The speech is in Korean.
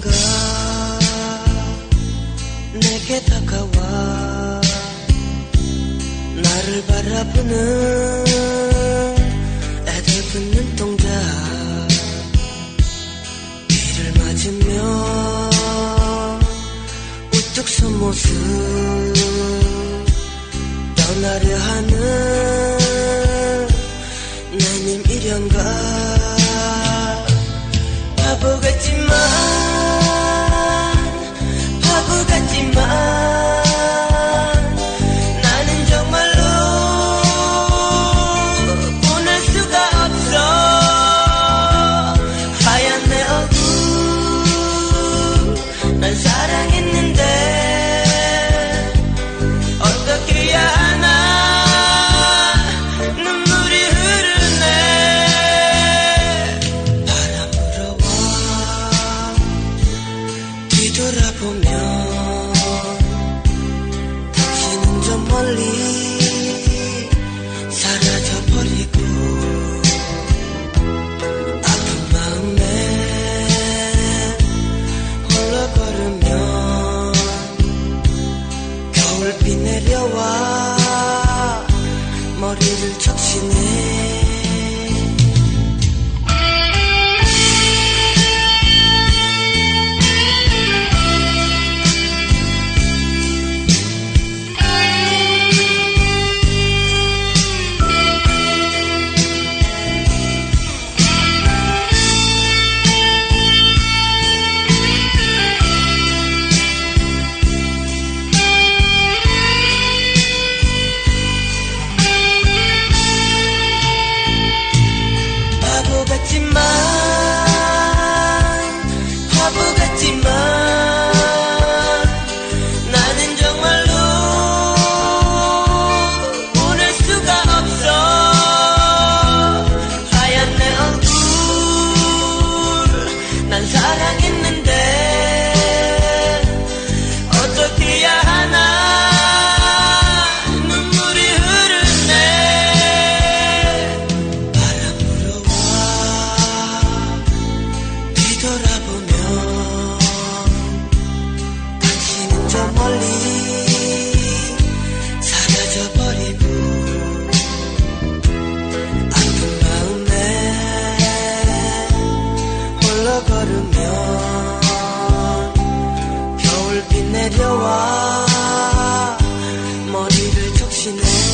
누군가? 내게 다가와. 나를 바라보는 애들 붙는 동작. 비를 맞으며 우뚝 선 모습. 떠나려 하는 겨울빛 내려와 머리를 적시네.